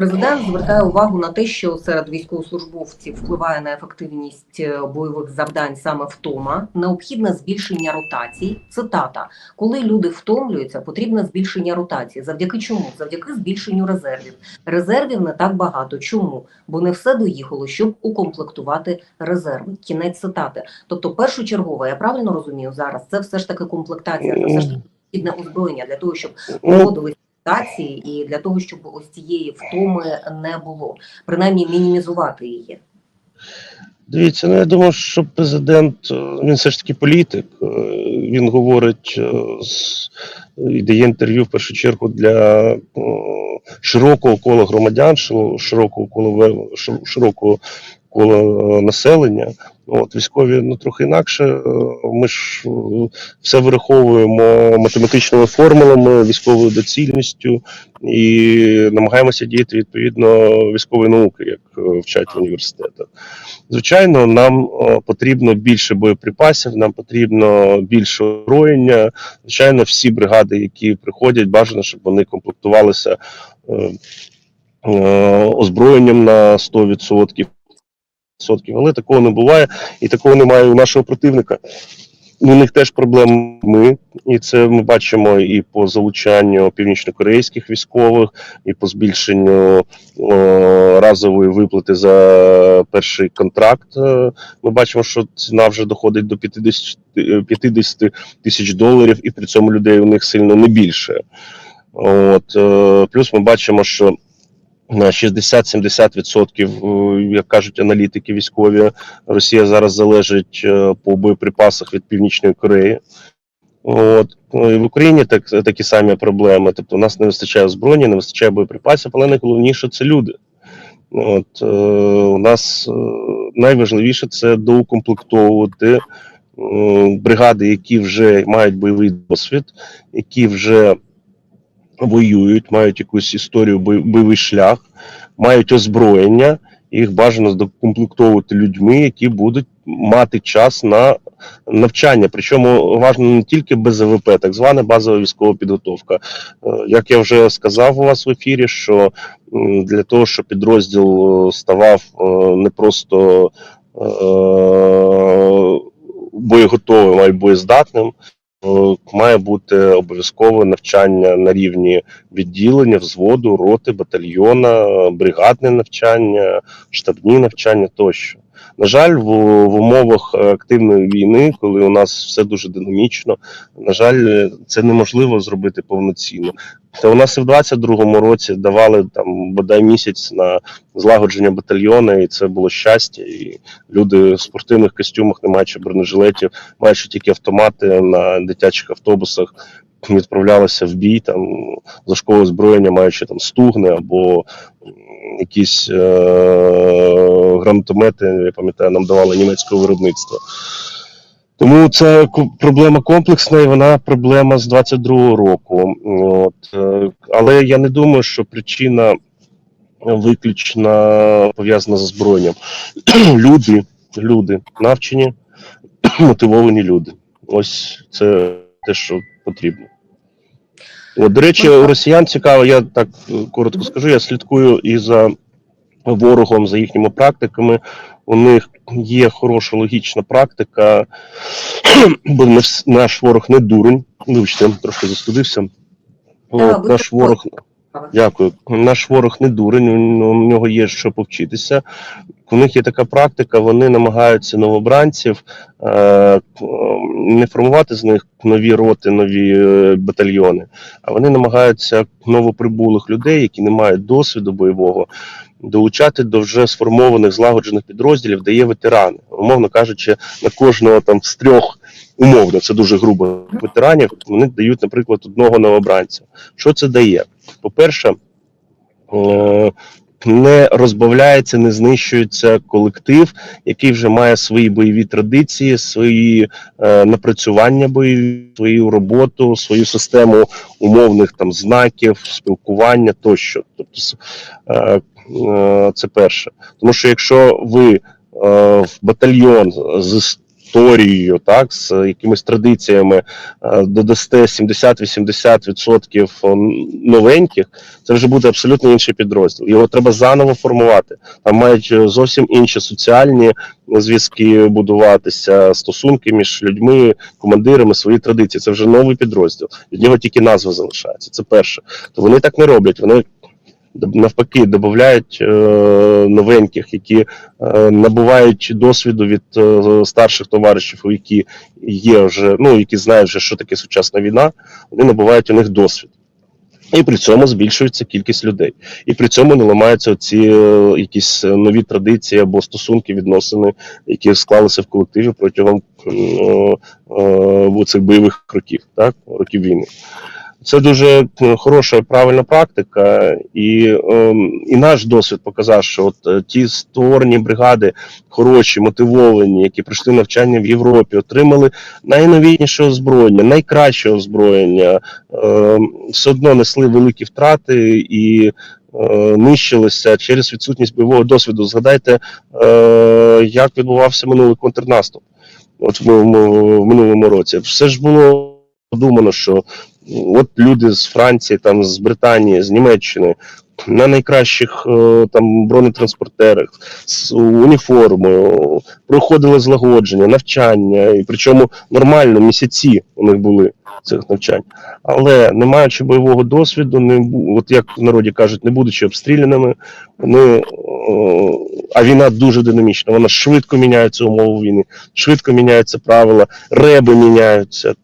Президент звертає увагу на те, що серед військовослужбовців впливає на ефективність е, бойових завдань саме втома, необхідне збільшення ротацій. Цитата: коли люди втомлюються, потрібне збільшення ротації. Завдяки чому? Завдяки збільшенню резервів. Резервів не так багато. Чому? Бо не все доїхало, щоб укомплектувати резерви. Кінець цитати. Тобто, першочергово, я правильно розумію зараз, це все ж таки комплектація, це все ж таки необхідне озброєння для того, щоб Ну, проводили і для того, щоб ось цієї втоми не було, принаймні мінімізувати її. Дивіться, ну я думаю, що президент е, він все ж таки політик. Е, Він говорить е, і дає інтерв'ю в першу чергу для широкого кола громадян, широкого кола широкого кола е, населення. От військові ну трохи інакше. Е, Ми ж е, все вираховуємо математичними формулами, військовою доцільністю і намагаємося діяти відповідно військової науки, як вчать в університетах. Звичайно, нам потрібно більше боєприпасів, нам потрібно більше озброєння. Звичайно, всі бригади, які приходять, бажано, щоб вони комплектувалися озброєнням на 100%. Але такого не буває, і такого немає у нашого противника. У них теж проблеми, і це ми бачимо і по залучанню північнокорейських військових, і по збільшенню о, разової виплати за перший контракт. Е, Ми бачимо, що ціна вже доходить до 50 е, 50 тисяч доларів, і при цьому людей у них сильно не більше. От, е, плюс ми бачимо, що 60-70%, е, як кажуть аналітики військові, Росія зараз залежить е, по боєприпасах від Північної Кореї. От ну, і в Україні так такі самі проблеми. Тобто, у нас не вистачає озброєння, не вистачає боєприпасів, але найголовніше це люди. От е, у нас е, найважливіше це доукомплектовувати е, бригади, які вже мають бойовий досвід, які вже воюють, мають якусь історію бой- бойовий шлях, мають озброєння. Їх бажано докомплектовувати людьми, які будуть мати час на навчання. Причому важливо не тільки БЗВП, так звана базова військова підготовка. Е, Як я вже сказав у вас в ефірі, що для того, щоб підрозділ е, ставав е, не просто боєготовим, а й боєздатним. Е, Має бути обов'язкове навчання на рівні відділення, взводу, роти, батальйона, е, бригадне навчання, штабні навчання тощо. На жаль, в, в умовах активної війни, коли у нас все дуже динамічно, на жаль, це неможливо зробити повноцінно. Та у нас і в 22-му році давали там бодай місяць на злагодження батальйону, і це було щастя. І люди в спортивних костюмах, не маючи бронежилетів, маючи тільки автомати на дитячих автобусах, відправлялися в бій там за школою озброєння, маючи там стугни або якісь е- гранатомети, я пам'ятаю, нам давали німецького виробництва. Тому це проблема комплексна, і вона проблема з 22-го року. От, е, але я не думаю, що причина виключно пов'язана з озброєнням. люди, люди, навчені, мотивовані люди. Ось це те, що потрібно. От, до речі, у росіян цікаво, я так е, коротко скажу, я слідкую і за ворогом, за їхніми практиками. У них є хороша логічна практика, бо наш, ворог не дурень. Вибачте, трошки застудився. От, наш ворог Дякую. Наш ворог не дурень, у нього є що повчитися. У них є така практика, вони намагаються новобранців е, не формувати з них нові роти, нові е, батальйони, а вони намагаються новоприбулих людей, які не мають досвіду бойового, долучати до вже сформованих злагоджених підрозділів, де є ветерани. Умовно кажучи, на кожного там з трьох. Умовно, це дуже грубо ветеранів. Вони дають, наприклад, одного новобранця. Що це дає? По-перше, е, не розбавляється, не знищується колектив, який вже має свої бойові традиції, свої е, напрацювання бойові, свою роботу, свою систему умовних там знаків, спілкування тощо. Тобто, е, е, це перше. Тому що якщо ви е, в батальйон з історією, так, з якимись традиціями, е, додасте 70-80% новеньких, це вже буде абсолютно інший підрозділ. Його треба заново формувати. Там мають е, зовсім інші соціальні зв'язки будуватися, стосунки між людьми, командирами, свої традиції. Це вже новий підрозділ. Від нього тільки назва залишається. Це перше. То вони так не роблять. Вони навпаки додають е, новеньких, які е, набувають досвіду від е, старших товаришів, які є вже, ну які знають вже, що таке сучасна війна. Вони набувають у них досвід. І при цьому збільшується кількість людей. І при цьому не ламаються ці якісь е, нові традиції або стосунки, відносини, які склалися в колективі протягом е, е, цих бойових років, так, років війни. Це дуже е, хороша і правильна практика, і, е, і наш досвід показав, що от е, ті створені бригади, хороші, мотивовані, які пройшли навчання в Європі, отримали найновітніше озброєння, найкраще озброєння, е, все одно несли великі втрати і е, нищилися через відсутність бойового досвіду. Згадайте, як відбувався минулий контрнаступ. От в минулому році. Все ж було подумано, що от люди з Франції, там з Британії, з Німеччини на найкращих е, там бронетранспортерах з уніформою проходили злагодження, навчання, і причому нормально місяці у них були цих навчань. Але не маючи бойового досвіду, не от як в народі кажуть, не будучи обстріляними, вони, е, а війна дуже динамічна. Вона швидко міняється умови війни, швидко міняються правила, реби міняються.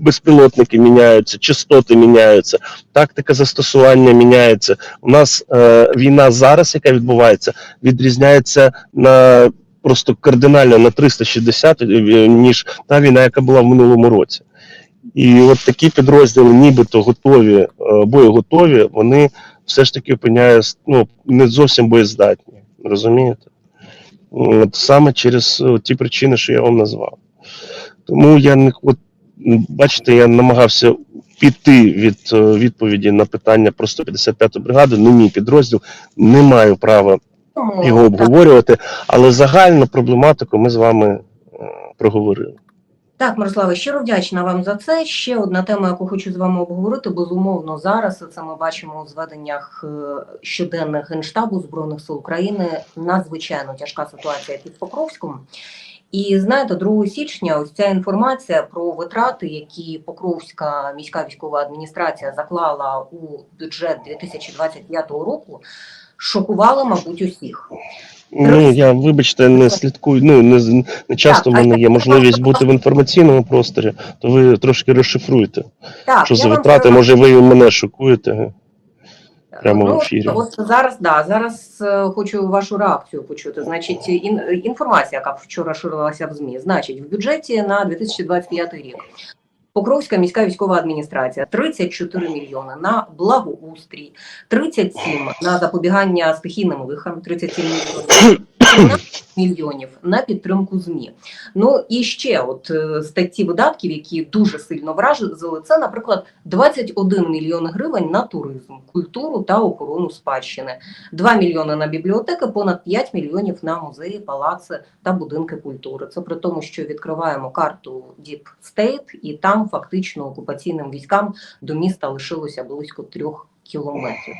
Безпілотники міняються, частоти міняються, тактика застосування міняється. У нас е, війна зараз, яка відбувається, відрізняється на просто кардинально на 360, е, ніж та війна, яка була в минулому році. І от такі підрозділи, нібито готові, е, боєготові, вони все ж таки опиняються ну, не зовсім боєздатні. Розумієте? От саме через е, ті причини, що я вам назвав. Тому я не от, бачите, я намагався піти від е, відповіді на питання про 155-ту бригаду. Не мій підрозділ, не маю права його обговорювати, але загальну проблематику ми з вами е, проговорили. Так, Мирославе, щиро вдячна вам за це. Ще одна тема, яку хочу з вами обговорити. Безумовно, зараз це ми бачимо у зведеннях е, щоденних генштабу збройних сил України. Надзвичайно тяжка ситуація під Покровськом. І знаєте, 2 січня ось ця інформація про витрати, які Покровська міська військова адміністрація заклала у бюджет 2025 року, шокувала, мабуть, усіх. Ну я вибачте, не слідкую. Ну не не часто в мене є можливість бути в інформаційному просторі, то ви трошки розшифруєте. Так, Що за витрати? Може, ви мене шокуєте? Прямо в ну, ефірі. От зараз да зараз е, хочу вашу реакцію почути. Значить, ін, інформація, яка вчора ширилася в змі. Значить, в бюджеті на 2025 рік. Покровська міська військова адміністрація 34 мільйони на благоустрій, 37 на запобігання стихійним лихам, 37 мільйонів, 17 мільйонів на підтримку ЗМІ. Ну і ще от е, статті видатків, які дуже сильно вразили, це, наприклад, 21 мільйон гривень на туризм, культуру та охорону спадщини, 2 мільйони на бібліотеки, понад 5 мільйонів на музеї, палаци та будинки культури. Це при тому, що відкриваємо карту Deep State, і там фактично окупаційним військам до міста лишилося близько трьох кілометрів.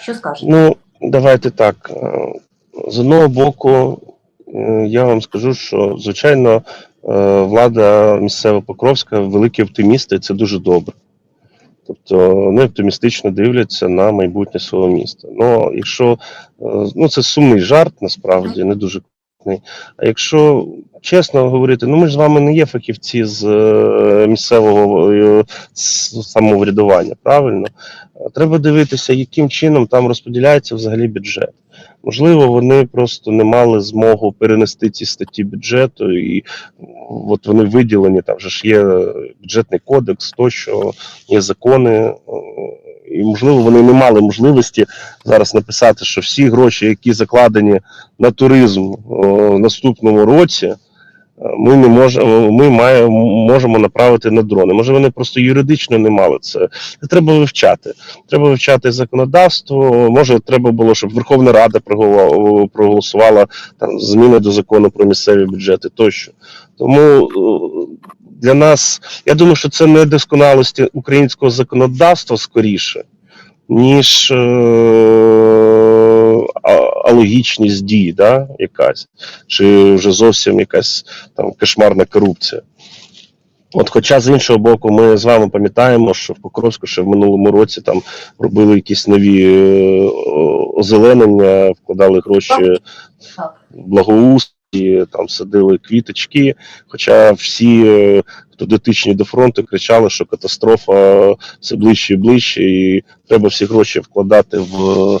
Що скажете? Ну, давайте так. З одного боку, е, я вам скажу, що звичайно е, влада місцева Покровська великі оптимісти, це дуже добре. Тобто вони оптимістично дивляться на майбутнє свого міста. Ну, якщо е, ну це сумний жарт, насправді не дуже корисний. А якщо чесно говорити, ну ми ж з вами не є фахівці з місцевого самоврядування, правильно? Треба дивитися, яким чином там розподіляється взагалі бюджет. Можливо, вони просто не мали змогу перенести ці статті бюджету, і от вони виділені, там вже ж є бюджетний кодекс, тощо є закони, е, і можливо вони не мали можливості зараз написати, що всі гроші, які закладені на туризм е, в наступному році, ми не можемо, ми маємо можемо направити на дрони. Може, вони просто юридично не мали це. Це треба вивчати. Треба вивчати законодавство. Може, треба було, щоб Верховна Рада проголосувала там зміни до закону про місцеві бюджети тощо. Тому е, для нас, я думаю, що це не досконалості українського законодавства скоріше, ніж е, алогічність дій, да, якась, чи вже зовсім якась там кошмарна корупція. От, хоча з іншого боку, ми з вами пам'ятаємо, що в Покровську ще в минулому році там робили якісь нові е, озеленення, вкладали гроші Так. благоустрій, там садили квіточки. Хоча всі, е, хто дотичні до фронту, кричали, що катастрофа все ближче і ближче, і треба всі гроші вкладати в,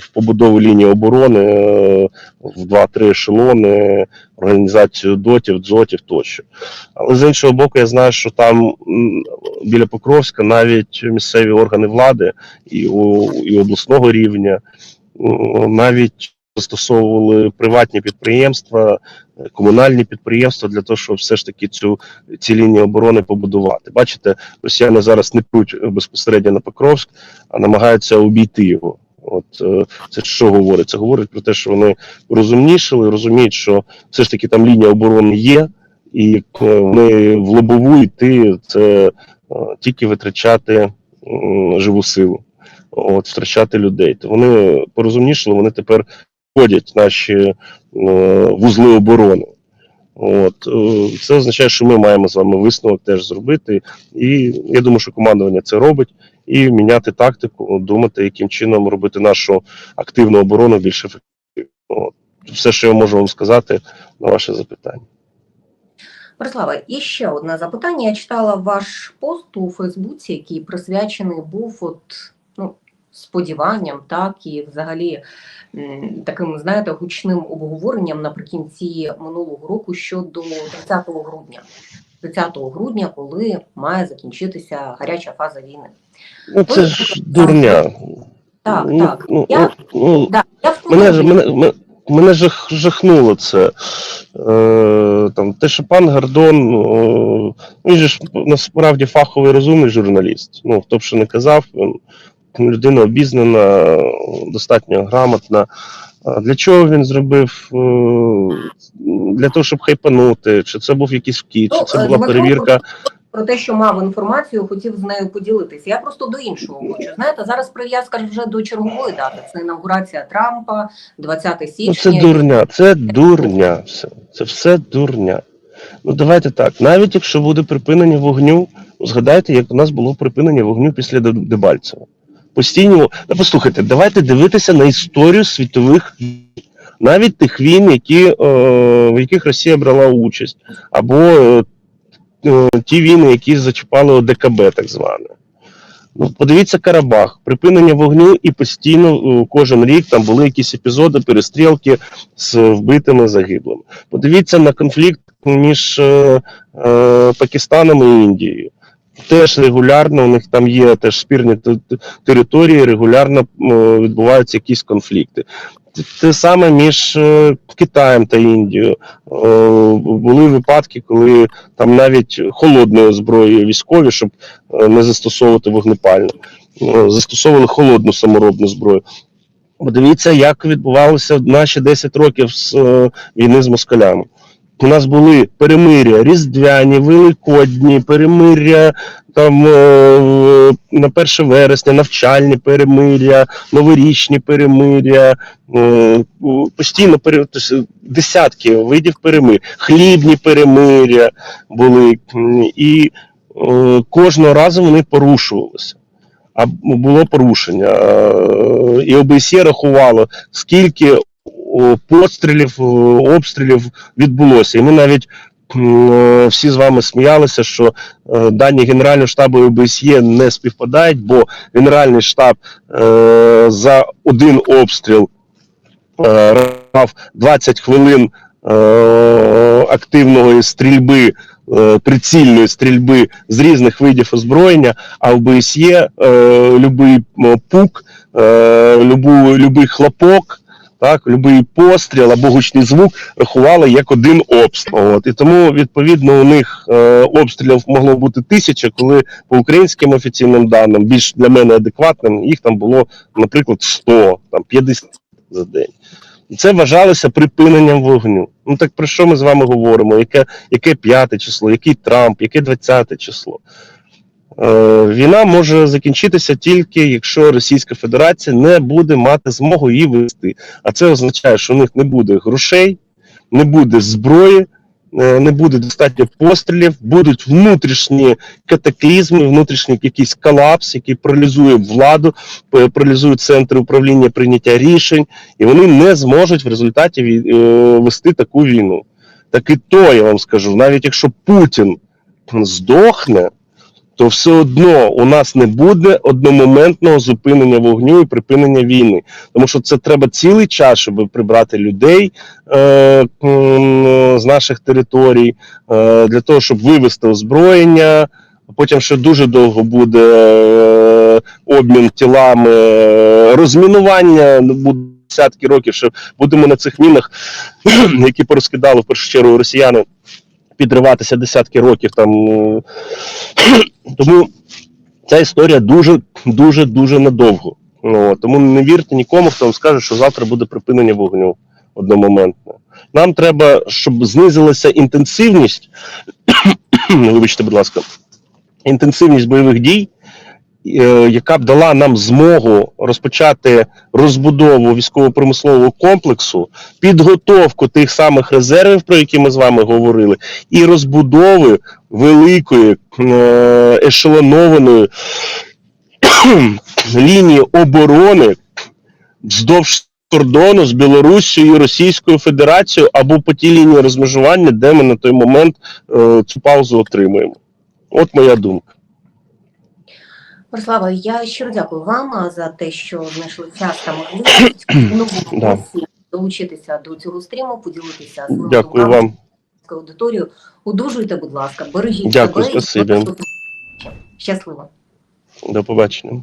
в побудову лінії оборони, е, в 2-3 ешелони, організацію дотів, дзотів тощо. Але з іншого боку, я знаю, що там біля Покровська навіть місцеві органи влади і, у, і обласного рівня навіть застосовували приватні підприємства, комунальні підприємства для того, щоб все ж таки цю ці лінії оборони побудувати. Бачите, росіяни зараз не пруть безпосередньо на Покровськ, а намагаються обійти його. От е, це що говорить? Це говорить про те, що вони розумнішили, розуміють, що все ж таки там лінія оборони є, і е, вони в лобову йти це е, тільки витрачати живу силу, от втрачати людей. То вони порозумнішили, вони тепер входять наші е, вузли оборони. От е, це означає, що ми маємо з вами висновок теж зробити, і я думаю, що командування це робить, і міняти тактику, думати, яким чином робити нашу активну оборону більш ефективною. От. Все, що я можу вам сказати на ваше запитання. Борислава, і ще одне запитання. Я читала ваш пост у Фейсбуці, який присвячений був от, сподіванням, так, і взагалі таким, знаєте, гучним обговоренням наприкінці минулого року щодо 30 грудня. 30 грудня, коли має закінчитися гаряча фаза війни. Ну, це ж дурня. Так, ну, так. Ну, Я- ну, Да, я Мене, ж- мене, мене, мене жах, жахнуло це. Е, там, те, що пан Гордон, е, він же ж насправді фаховий розумний журналіст. Ну, хто б що не казав, він людина обізнана, достатньо грамотна. Для чого він зробив? Е, Для того, щоб хайпанути, чи це був якийсь вкид, чи Ну, це е, була перевірка. про те, що мав інформацію, хотів з нею поділитися. Я просто до іншого хочу. Знаєте, зараз прив'язка вже до чергової дати. Це інаугурація Трампа, 20 Ну, січня. це дурня, це дурня. Все. Це все дурня. Ну давайте так. Навіть якщо буде припинення вогню, ну, згадайте, як у нас було припинення вогню після Де- Дебальцева. Постійно, послухайте, давайте дивитися на історію світових війн, навіть тих війн, які, е, в яких Росія брала участь, або е, е, ті війни, які зачіпали ОДКБ, так зване. Ну, подивіться Карабах, припинення вогню, і постійно кожен рік там були якісь епізоди, перестрілки з вбитими загиблими. Подивіться на конфлікт між е, Пакистаном і Індією. Теж регулярно у них там є теж спірні те- те- території, регулярно відбуваються якісь конфлікти. Те- саме між е, Китаєм та Індією. Е, були випадки, коли там навіть холодної зброї військові, щоб е, не застосовувати вогнепальну, застосовували холодну саморобну зброю. Подивіться, як відбувалося наші 10 років з війни з москалями. У нас були перемиря різдвяні, великодні, перемиря там на 1 вересня, навчальні перемиря, новорічні перемиря, постійно десятки видів перемир, хлібні перемиря були, і кожного разу вони порушувалися. А було порушення. Е, І ОБСЄ рахувало, скільки пострілів, обстрілів відбулося. І ми навіть е, всі з вами сміялися, що е, дані Генерального штабу ОБСЄ не співпадають, бо Генеральний штаб е, за один обстріл е, рахував 20 хвилин е, активної стрільби, е, прицільної стрільби з різних видів озброєння, а в БСЄ е, любий пук, е, любу, любий хлопок Так, любий постріл або гучний звук рахували як один обстріл. От і тому відповідно у них е, обстрілів могло бути тисяча, коли по українським офіційним даним, більш для мене адекватним, їх там було, наприклад, 100, там 50 за день. І це вважалося припиненням вогню. Ну так про що ми з вами говоримо? Яке, яке п'яте число, який Трамп, яке 20 число? Е, війна може закінчитися тільки якщо Російська Федерація не буде мати змогу її вести. А це означає, що у них не буде грошей, не буде зброї, е, не буде достатньо пострілів, будуть внутрішні катаклізми, внутрішній якийсь колапс, який паралізує владу, п- паралізує центри управління прийняття рішень, і вони не зможуть в результаті е, вести таку війну. Так і то я вам скажу, навіть якщо Путін здохне, то все одно у нас не буде одномоментного зупинення вогню і припинення війни. Тому що це треба цілий час, щоб прибрати людей е, з наших територій, е, для того, щоб вивести озброєння. Потім ще дуже довго буде е, обмін тілами, розмінування ну, буде десятки років, що будемо на цих мінах, які порозкидали в першу чергу росіяни, підриватися десятки років там. е, тому ця історія дуже, дуже, надовго. Ну, тому не вірте нікому, хто вам скаже, що завтра буде припинення вогню одномоментно. Нам треба, щоб знизилася інтенсивність, вибачте, будь ласка, інтенсивність бойових дій, яка б дала нам змогу розпочати розбудову військово-промислового комплексу, підготовку тих самих резервів, про які ми з вами говорили, і розбудови великої е, ешелонованої лінії оборони вздовж кордону з Білоруссю і Російською Федерацією або по тій лінії розмежування, де ми на той момент е, цю паузу отримуємо. От моя думка. Мирослава, я щиро дякую вам за те, що знайшли час та можливість Да. долучитися до цього стріму, поділитися з Дякую вам. аудиторію. Одужуйте, будь ласка, бережіть Дякую, себе. Дякую. Щасливо. До побачення.